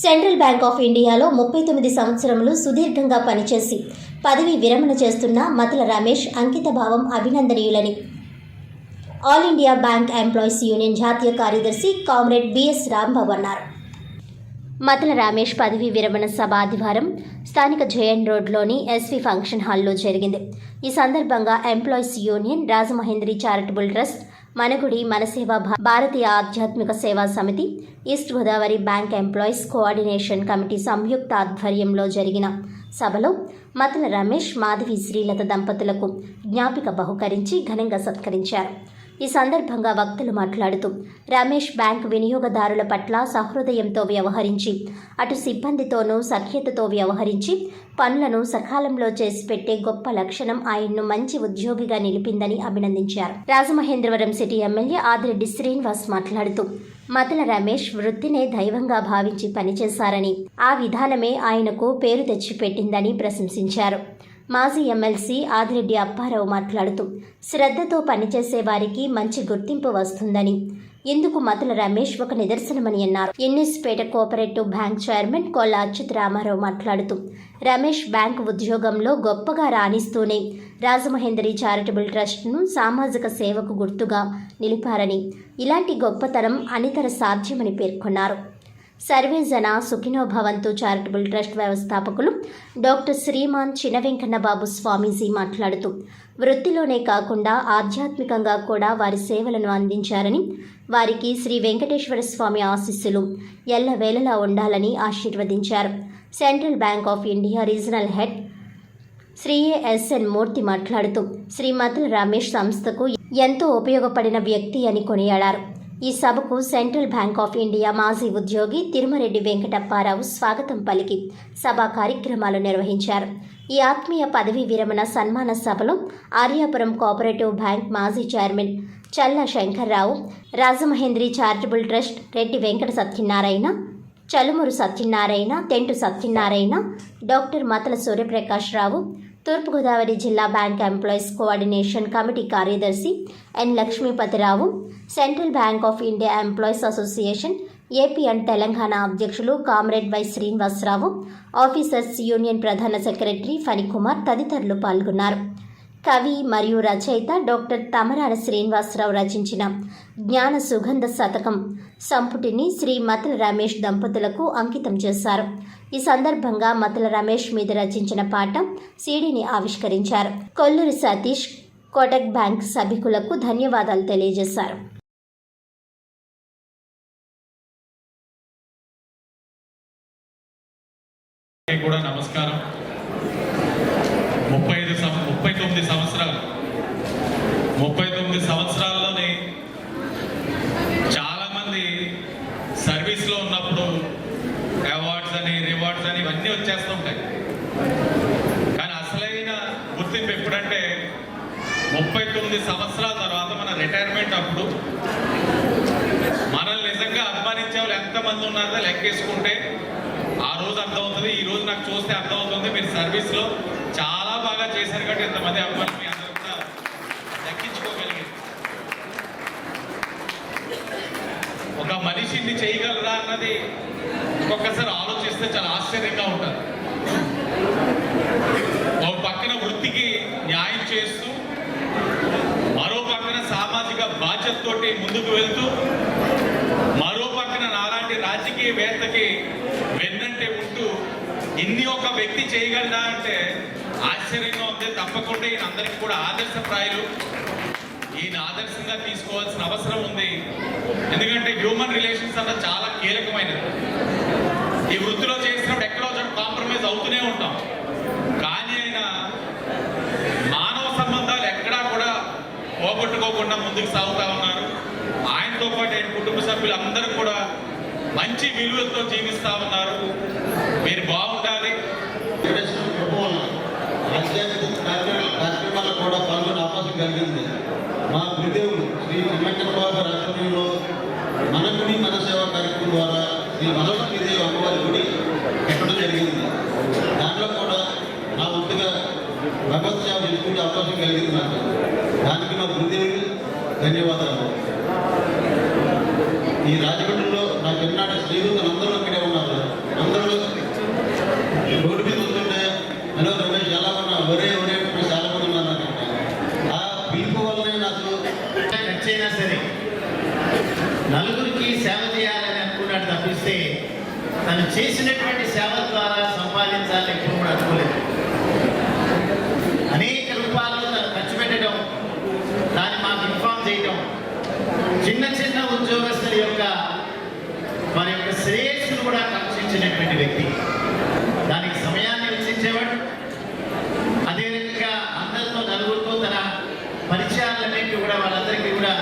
Central bank of ఇండియాలో ముప్పై తొమ్మిది సంవత్సరములు సుదీర్ఘంగా పనిచేసి పదవి విరమణ చేస్తున్న మతుల రమేష్ అంకిత భావం అభినందనీయులని. All India bank employees union జాతీయ కార్యదర్శి కామ్రేడ్ బిఎస్ రాంబాబు అన్నారు. మతుల రమేష్ పదవి విరమణ సభ ఆదివారం స్థానిక జేఎన్ రోడ్లోని ఎస్వి ఫంక్షన్ హాల్లో జరిగింది. ఈ సందర్భంగా employees union Rajamahendri charitable trust Managudi Manaseva భా- Bharatiya Adhyatmika Seva Samiti east Godavari bank employees coordination committee సంయుక్త ఆధ్వర్యంలో జరిగిన సభలో మతన రమేష్ మాధవి శ్రీలత దంపతులకు జ్ఞాపిక బహుకరించి ఘనంగా సత్కరించారు. ఈ సందర్భంగా వక్తలు మాట్లాడుతూ రమేష్ బ్యాంక్ వినియోగదారుల పట్ల సహృదయంతో వ్యవహరించి అటు సిబ్బందితోనూ సఖ్యతతో వ్యవహరించి పనులను సకాలంలో చేసి పెట్టే గొప్ప లక్షణం ఆయన్ను మంచి ఉద్యోగిగా నిలిపిందని అభినందించారు. రాజమహేంద్రవరం సిటీ ఎమ్మెల్యే ఆదిరెడ్డి శ్రీనివాస్ మాట్లాడుతూ మతల రమేష్ వృత్తినే దైవంగా భావించి పనిచేశారని ఆ విధానమే ఆయనకు పేరు తెచ్చిపెట్టిందని ప్రశంసించారు. మాజీ ఎమ్మెల్సీ ఆదిరెడ్డి అప్పారావు మాట్లాడుతూ శ్రద్ధతో పనిచేసే వారికి మంచి గుర్తింపు వస్తుందని. ఇందుకు మతుల రమేష్ ఒక నిదర్శనమని అన్నారు. ఎన్ఎస్పేట కోఆపరేటివ్ బ్యాంక్ చైర్మన్ కొల్ల అచ్యుత్ రామారావు మాట్లాడుతూ రమేష్ బ్యాంక్ ఉద్యోగంలో గొప్పగా రాణిస్తూనే రాజమహేంద్రి చారిటబుల్ ట్రస్ట్ను సామాజిక సేవకు గుర్తుగా నిలిపారని ఇలాంటి గొప్పతనం అనితర సాధ్యమని పేర్కొన్నారు. సర్వే జన చారిటబుల్ ట్రస్ట్ వ్యవస్థాపకులు డాక్టర్ శ్రీమాన్ చినవెంకన్నబాబు స్వామీజీ మాట్లాడుతూ వృత్తిలోనే కాకుండా ఆధ్యాత్మికంగా కూడా వారి సేవలను అందించారని వారికి శ్రీ వెంకటేశ్వర స్వామి ఆశీస్సులు ఎల్లవేళలా ఉండాలని ఆశీర్వదించారు. Central bank of India regional head Shri S N Murthy మాట్లాడుతూ శ్రీ మతుల రమేష్ సంస్థకు ఎంతో ఉపయోగపడిన వ్యక్తి అని కొనియాడారు. ఈ సభకు సెంట్రల్ బ్యాంక్ ఆఫ్ ఇండియా మాజీ ఉద్యోగి తిరుమరెడ్డి వెంకటప్పారావు స్వాగతం పలికి సభా కార్యక్రమాలు నిర్వహించారు. ఈ ఆత్మీయ పదవీ విరమణ సన్మాన సభలో ఆర్యాపురం కోఆపరేటివ్ బ్యాంక్ మాజీ chairman Challa Shankarrao Rajamahendri charitable trust Reddy Venkata Satyanarayana Chalumuru Satyanarayana Tentu Satyanarayana doctor Matala Suryaprakash Rao Turpugodavari జిల్లా బ్యాంక్ ఎంప్లాయీస్ కోఆర్డినేషన్ కమిటీ కార్యదర్శి N Lakshmipatirao central bank of India employees association AP and Telangana అధ్యక్షులు comrade Y Srinivasarao officers union ప్రధాన secretary Phanikumar తదితరులు పాల్గొన్నారు. కవి మరియు రచయిత doctor Tamarada Srinivasarao రచించిన జ్ఞాన సుగంధ శతకం సంపుటిని శ్రీ మతల రమేష్ దంపతులకు అంకితం చేశారు. ఈ సందర్భంగా మతల రమేష్ మీద రచించిన పాఠం సీడీని ఆవిష్కరించారు. కొల్లూరి సతీష్ కోటక్ బ్యాంక్ సభికులకు ధన్యవాదాలు తెలియజేశారు. కూడా నమస్కారం ముప్పై ఐదు సం- ముప్పై తొమ్మిది సంవత్సరాలు. ముప్పై తొమ్మిది సంవత్సరాల్లోనే చాలా మంది సర్వీస్లో ఉన్నప్పుడు అవార్డ్స్ అని రివార్డ్స్ అని ఇవన్నీ వచ్చేస్తుంటాయి కానీ అసలైన గుర్తింపు ఎప్పుడంటే ముప్పై తొమ్మిది సంవత్సరాల తర్వాత మన రిటైర్మెంట్ అప్పుడు మనల్ని నిజంగా అభిమానించే వాళ్ళు ఎంతమంది ఉన్నారో లెక్కేసుకుంటే ఆ రోజు అర్థమవుతుంది ఈ రోజు నాకు చూస్తే అర్థమవుతుంది మీరు సర్వీస్లో చేశారు కాబట్టి ఇంతమంది అభిమానులు మీ అందరూ కూడా దక్కించుకోగలిగారు. ఒక మనిషి ఇన్ని చేయగలరా అన్నది ఒక్కొక్కసారి ఆలోచిస్తే చాలా ఆశ్చర్యంగా ఉంటారు. ఒక పక్కన వృత్తికి న్యాయం చేస్తూ మరో పక్కన సామాజిక బాధ్యతతోటి ముందుకు వెళ్తూ మరో పక్కన నాలాంటి రాజకీయవేత్తకి వెన్నంటే ఉంటూ ఇన్ని ఒక వ్యక్తి చేయగలడా అంటే ఆశ్చర్యంగా ఉంది. తప్పకుండా ఈయన అందరికీ కూడా ఆదర్శప్రాయులు. ఈయన ఆదర్శంగా తీసుకోవాల్సిన అవసరం ఉంది. ఎందుకంటే హ్యూమన్ రిలేషన్స్ అన్న చాలా కీలకమైనది. ఈ వృత్తిలో చేసినప్పుడు ఎక్కడో చోట కాంప్రమైజ్ అవుతూనే ఉంటాం. కానీ ఆయన మానవ సంబంధాలు ఎక్కడా కూడా పోగొట్టుకోకుండా ముందుకు సాగుతా ఉన్నారు. ఆయనతో పాటు ఆయన కుటుంబ సభ్యులందరూ కూడా మంచి విలువలతో జీవిస్తా ఉన్నారు. మీరు బాగుండాలి వెంకటేశ్వర కృప వల్ల ఆధ్యాత్మిక కార్యక్రమాల కార్యక్రమాల్లో కూడా పాల్గొనే అవకాశం కలిగింది. మా గురుదేవుడు శ్రీ వెంకటబాబు రాష్ట్రంలో మన గుడి మన సేవా కార్యక్రమం ద్వారా శ్రీ మనోహరిదేవి అమ్మవారి గుడి కట్టడం జరిగింది. దాంట్లో కూడా నా వంతుగా భగవత్ సేవ చేసుకునే అవకాశం కలిగింది నాకు. దానికి మా గురుదేవులు ధన్యవాదాలు. ఈ రాజమండ్రిలో నా చిన్ననాటి స్నేహితులు అందరూ ఇక్కడే ఉన్నారు నలుగురికి సేవ చేయాలని అనుకున్నాడు తప్పిస్తే తను చేసినటువంటి సేవ ద్వారా సంపాదించాలని ఎప్పుడు కూడా అనుకోలేదు. అనేక రూపాల్లో తను ఖర్చు పెట్టడం దాన్ని మాకు ఇన్ఫార్మ్ చేయడం చిన్న చిన్న ఉద్యోగస్తుల యొక్క వారి యొక్క శ్రేయస్సును కూడా కాంక్షించినటువంటి వ్యక్తి. దానికి సమయాన్ని వెచ్చించేవాడు. అదేవిధంగా అందరితో నలుగురితో తన పరిచయాలన్నింటి కూడా వాళ్ళందరికీ కూడా